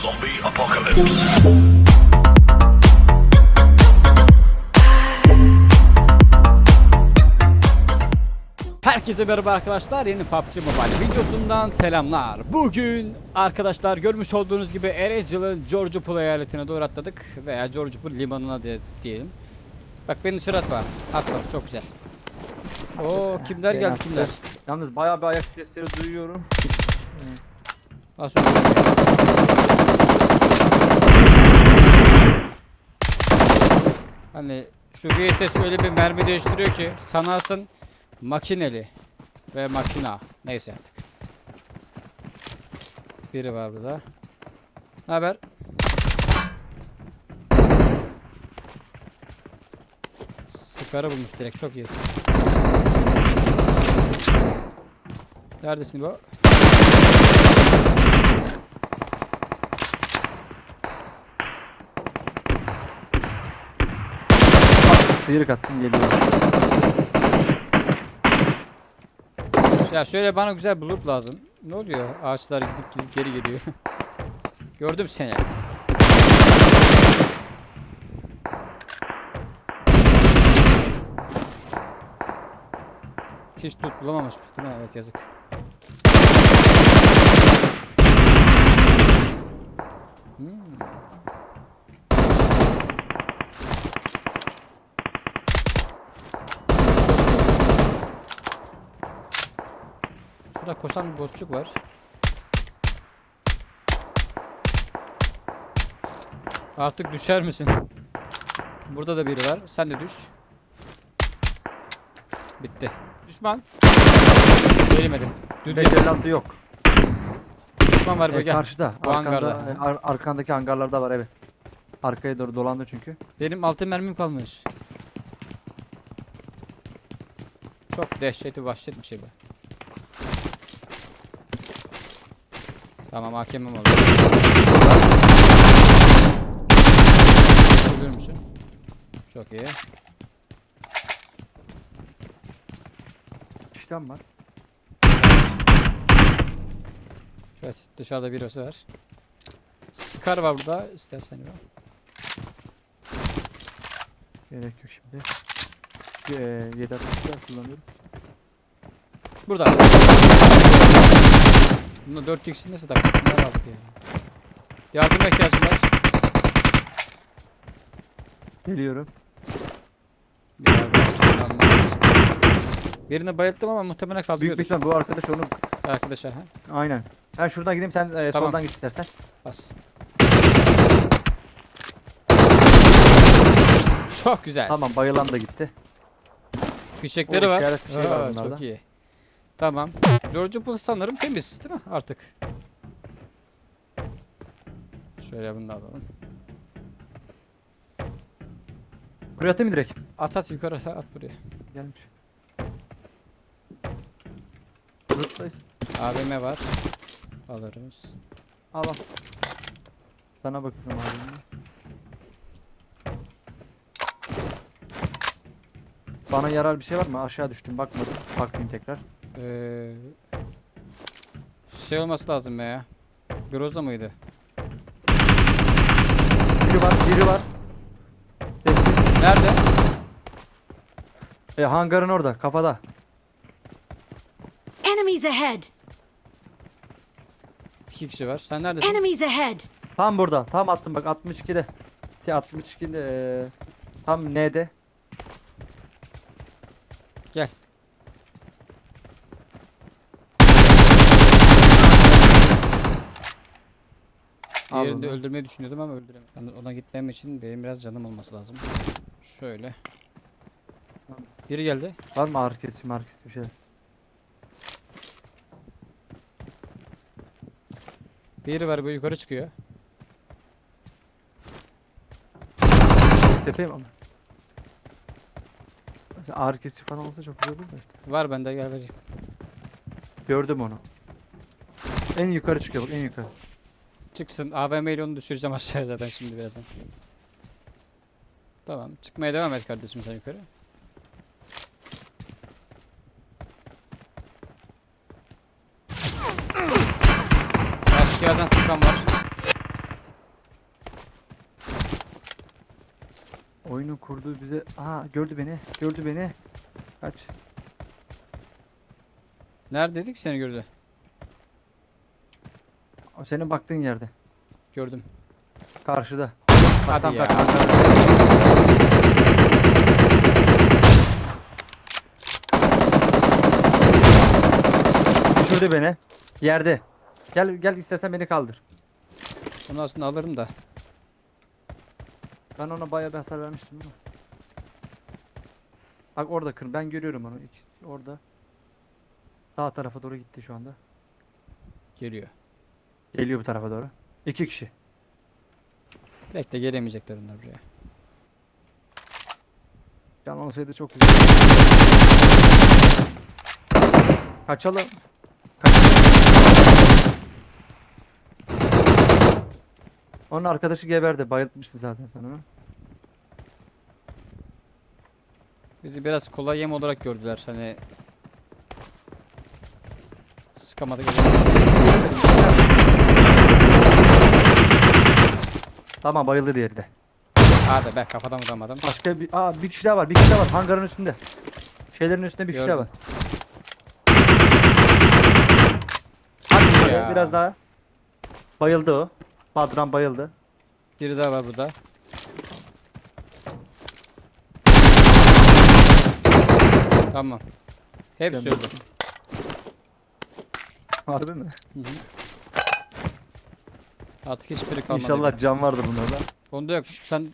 Zombie apocalypse. Herkese merhaba arkadaşlar. Yeni PUBG Mobile videosundan selamlar. Bugün arkadaşlar görmüş olduğunuz gibi Ereğli'nin Georgopol eyaletine doğru atladık. Veya Georgopol limanına de, diyelim. Bak beni dışarı atma. Atmadı çok güzel. Oo kimler geldi kimler. Yalnız bayağı bir ayak sesleri duyuyorum. Az önce. Hani şu VSS öyle bir mermi değiştiriyor ki sanarsın makineli ve makina. Neyse artık. Biri var burada. Ne haber? Sıkarı bulmuş direkt çok iyi. Neredesin bu? Sıyrık attım geliyor. Ya şöyle bana güzel loot lazım. Ne oluyor? Ağaçlar gidip gidip geri geliyor. Gördüm seni. Hiç loot bulamamış değil? Evet yazık. Hmm. Şurada koşan bir botçuk var. Artık düşer misin? Burada da biri var. Sen de düş. Bitti. Düşman. Gelmedim. Düdük. 556 yok. Düşman var E, böyle gel. karşıda. Bu arkanda, hangarda. e, ar- arkandaki hangarlarda var evet. Arkaya doğru dolandı çünkü. Benim altın mermim kalmış. Çok dehşeti vahşet bir şey bu. Tamam hakemim oldu. Ölür müsün? Çok iyi. İşlem var. Evet dışarıda birisi var. Scar var burada istersen ya. Gerek yok şimdi. E, 7 atışlar kullanıyorum. Burada. Bunda 4x'in nasıl taktık? Ne aldık ya? Yardıma ihtiyacım var. Geliyorum. Bir yardım lazım. Birini bayılttım ama muhtemelen Büyük ihtimal bu arkadaş onu Arkadaşa ha. aynen. Ben şuradan gideyim sen e, Tamam. soldan git istersen. Bas. Çok güzel. Tamam bayılan da gitti. Fişekleri O var. işaret bir şey var Aa, bunlarda. çok iyi. Tamam. George Pool sanırım temiz değil mi artık? Şöyle bunu da alalım. Buraya atayım mı direkt? At at yukarı at, at buraya. Gelmiş. Buradayız. AVM var. Alırız. Al al. Sana bakıyorum abi. Bana yarar bir şey var mı? Aşağı düştüm bakmadım. Bakayım tekrar. Ee, şey olması lazım be ya. Groza mıydı? Biri var, biri var. Sessiz. Nerede? E, hangarın orada, kafada. Enemies ahead! İki kişi var. Sen neredesin? Enemies ahead! Tam burada. Tam attım bak 62'de. Şey 62'de. E, tam N'de. Gel. Diğerini de öldürmeyi düşünüyordum ama öldüremedim. Yani ona gitmem için benim biraz canım olması lazım. Şöyle. Biri geldi. Var mı ağrı kesici bir şey? Biri var böyle yukarı çıkıyor. Tepeyim ama. Mesela Ağrı kesici falan olsa çok güzel olur da işte. Var bende gel vereyim. Gördüm onu. En yukarı çıkıyor bak en yukarı. Çıksın. AVM ile onu düşüreceğim aşağıya zaten şimdi birazdan. Tamam. Çıkmaya devam et kardeşim sen yukarı. Başka yerden sıkan var. Oyunu kurdu bize. Aa gördü beni. Gördü beni. Kaç. Neredeydik seni gördü. O senin baktığın yerde. Gördüm. Karşıda. Hadi Tam ya. karşıda. Düşürdü beni. Yerde. Gel gel istersen beni kaldır. Onu aslında alırım da. Ben ona bayağı bir hasar vermiştim ama. Bak orada kır. Ben görüyorum onu. İki- orada. Sağ tarafa doğru gitti şu anda. Geliyor. Geliyor bu tarafa doğru. İki kişi. Bekle gelemeyecekler onlar buraya. Can olsaydı çok güzel. Kaçalım. Kaçalım. Onun arkadaşı geberdi. Bayıltmıştı zaten onu. Bizi biraz kolay yem olarak gördüler hani. Sıkamadık. Tamam bayıldı diğeri de. Hadi be kafadan vuramadım. Başka bir aa bir kişi daha var. Bir kişi daha var. Hangarın üstünde. Şeylerin üstünde bir kişi daha var. Gördüm. Hadi Ya. biraz daha. Bayıldı o. Badran bayıldı. Biri daha var burada. Tamam. Hepsi öldü. Harbi mi? Hı hı. Artık hiçbiri kalmadı. İnşallah can vardır bunlarda. Onda yok. Sen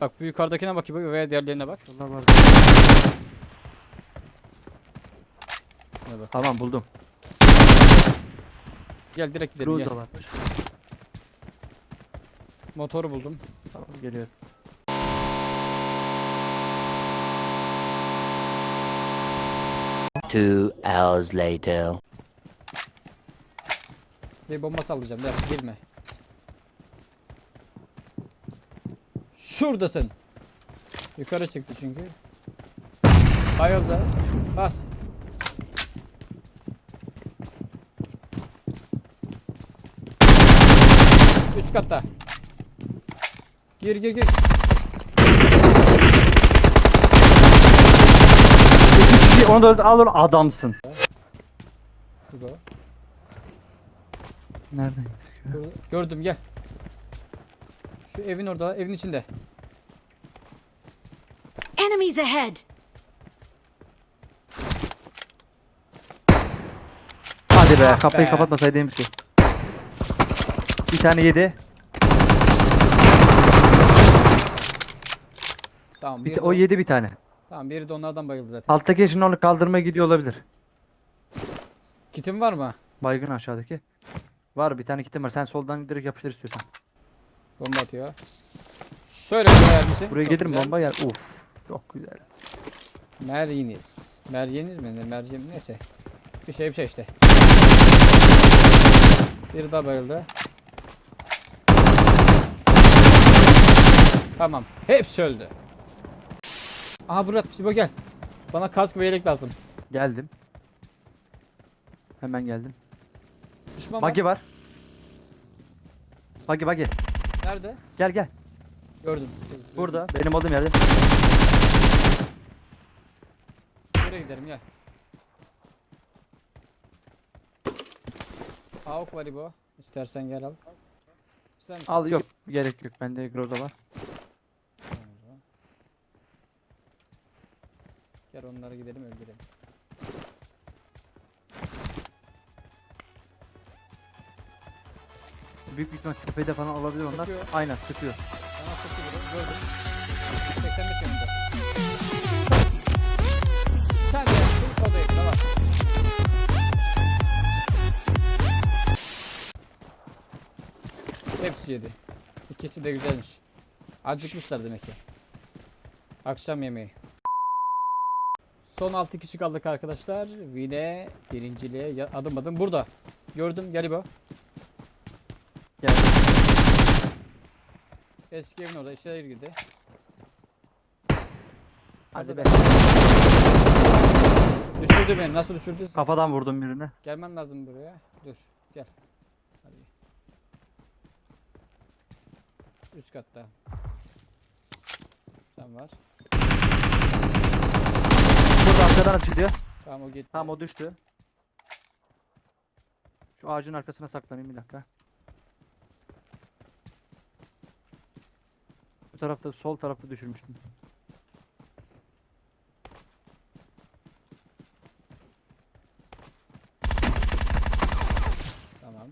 bak bu yukarıdakine bak veya diğerlerine bak. İnşallah vardır. Şuna bak. Tamam buldum. Gel direkt gidelim gel. da varmış. Motoru buldum. Tamam geliyorum. Two hours later. Bir bomba sallayacağım. Gel girme. Şuradasın. Yukarı çıktı çünkü. Bayıldı. Bas. Üst katta. Gir gir gir. Onu da öldü. Al onu adamsın. Burada. Nereden gözüküyor? Gördüm gel. Şu evin orada, evin içinde. Enemies ahead! Hadi be Ah kapıyı be. kapatmasaydım ki. Bir tane yedi. Tamam, Bir biri de, o yedi bir tane. Tamam, biri de onlardan bayıldı zaten. Alttaki şimdi onu kaldırmaya gidiyor olabilir. Kitin var mı? Baygın aşağıdaki. Var bir tane kitim var. Sen soldan direkt yapıştır istiyorsan. Bomba atıyor. Şöyle koyar mısın? Buraya Çok gelir mi güzel. bomba yer. Uf. Çok güzel. Meryeniz. Meryeniz mi? Ne Meryem neyse. Bir şey bir şey işte. Biri daha bayıldı. Tamam. Hepsi öldü. Aha Murat bu gel. Bana kask ve yelek lazım. Geldim. Hemen geldim. Düşman var. Buggy var. Buggy buggy. Nerede? Gel gel. Gördüm. Burada. Benim olduğum yerde. Buraya gidelim gel. Avuk var İbo. İstersen gel al. İster misin? Al yok. Gerek yok. Bende Groza var. Tamam o zaman. Gel onlara gidelim öldürelim. Büyük bir ihtimal tepede falan olabilir onlar. Sıkıyor. Aynen sıkıyor. Gördüm. 85 yönünde. Sen de yaptın. O da yakında. Hepsi yedi. İkisi de güzelmiş. Acıkmışlar demek ki. Akşam yemeği. Son 6 kişi kaldık arkadaşlar. Yine birinciliğe adım adım burada. Gördüm galiba. Gel. Eski evin orada içeri girdi. Hadi be. Düşürdü beni. Nasıl düşürdü? Kafadan vurdum birine. Gelmen lazım buraya. Dur. Gel. Hadi. Üst katta. Sen var. Burada arkadan açılıyor. Tamam o gitti. Tamam o düştü. Şu ağacın arkasına saklanayım bir dakika. Tarafta sol tarafta düşürmüştüm. Tamam.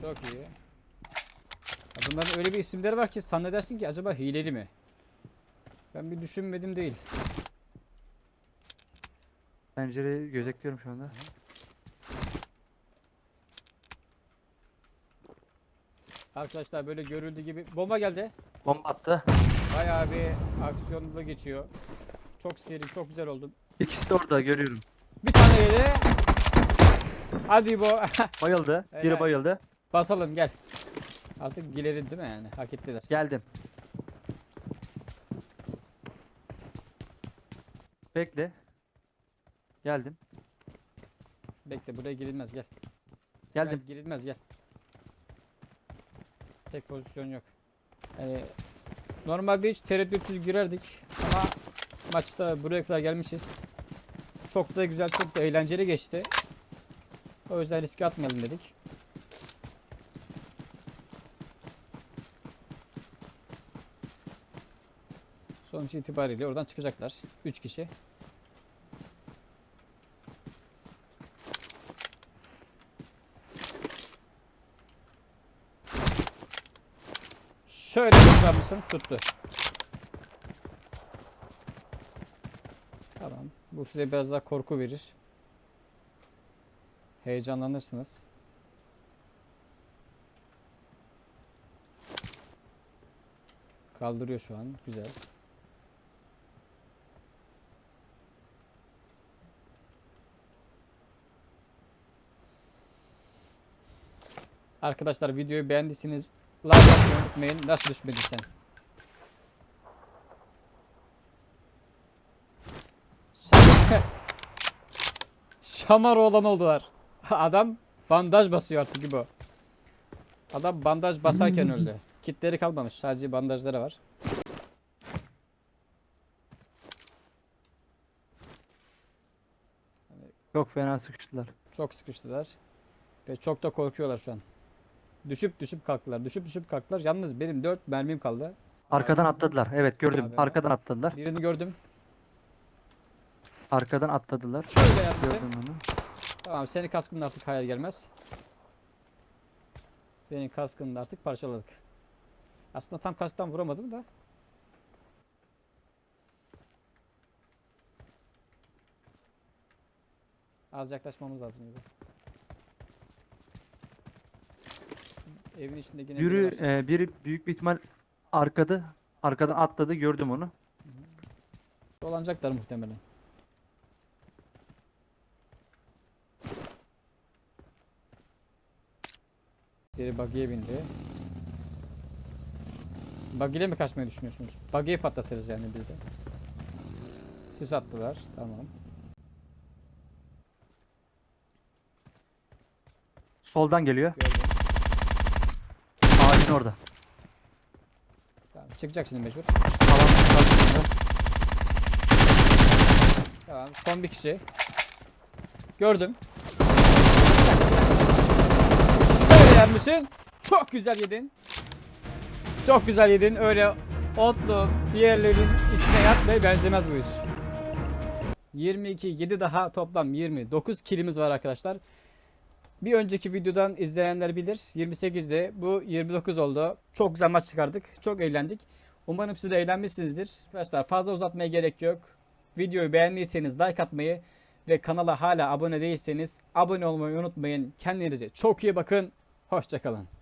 Çok iyi. Ya bunların öyle bir isimleri var ki zannedersin ki acaba hileli mi? Ben bir düşünmedim değil. Pencereyi gözetliyorum şu anda. Arkadaşlar böyle görüldüğü gibi bomba geldi. Bomba attı. Bayağı bir aksiyonlu geçiyor. Çok seri, çok güzel oldu. İkisi de orada görüyorum. Bir tane yedi. Hadi bu. Bayıldı. Helal. Biri bayıldı. Basalım gel. Artık gilerin değil mi yani? Hak ettiler. Geldim. Bekle. Geldim. Bekle buraya girilmez gel. Geldim. Gel, girilmez gel. Tek pozisyon yok. Yani normalde hiç tereddütsüz girerdik ama maçta buraya kadar gelmişiz. Çok da güzel, çok da eğlenceli geçti. O yüzden riske atmayalım dedik. Sonuç itibariyle oradan çıkacaklar. 3 kişi. Tutar mısın? Tuttu. Tamam. Bu size biraz daha korku verir. Heyecanlanırsınız. Kaldırıyor şu an. Güzel. Arkadaşlar videoyu beğendiyseniz like atmayı unutmayın. Nasıl düşmedin sen? Şam- Şamar olan oldular. Adam bandaj basıyor artık gibi. Adam bandaj basarken öldü. Kitleri kalmamış. Sadece bandajları var. Çok fena sıkıştılar. Çok sıkıştılar. Ve çok da korkuyorlar şu an. Düşüp düşüp kalktılar. Düşüp düşüp kalktılar. Yalnız benim 4 mermim kaldı. Arkadan atladılar. Evet gördüm. Abi. Arkadan atladılar. Birini gördüm. Arkadan atladılar. Şöyle yaptı. Gördüm onu. Tamam senin kaskında artık hayal gelmez. Senin kaskını da artık parçaladık. Aslında tam kasktan vuramadım da. Az yaklaşmamız lazım gibi. Evin içinde yine biri Yürü var. e, biri büyük bir ihtimal arkada arkadan atladı gördüm onu. Dolanacaklar muhtemelen. Biri buggy'e bindi. Buggy'le mi kaçmayı düşünüyorsunuz? Buggy'yi patlatırız yani biz de. Sis attılar. Tamam. Soldan geliyor. Gördüm. Ağacın orada. Tamam. Çıkacak şimdi mecbur. Karşısında. Tamam. Son bir kişi. Gördüm. Şöyle yer misin? Çok güzel yedin. Çok güzel yedin. Öyle otlu diğerlerin içine yat ve benzemez bu iş. 22, 7 daha toplam 29 kilimiz var arkadaşlar. Bir önceki videodan izleyenler bilir. 28'de bu 29 oldu. Çok güzel maç çıkardık. Çok eğlendik. Umarım siz de eğlenmişsinizdir. Arkadaşlar fazla uzatmaya gerek yok. Videoyu beğendiyseniz like atmayı ve kanala hala abone değilseniz abone olmayı unutmayın. Kendinize çok iyi bakın. Hoşçakalın.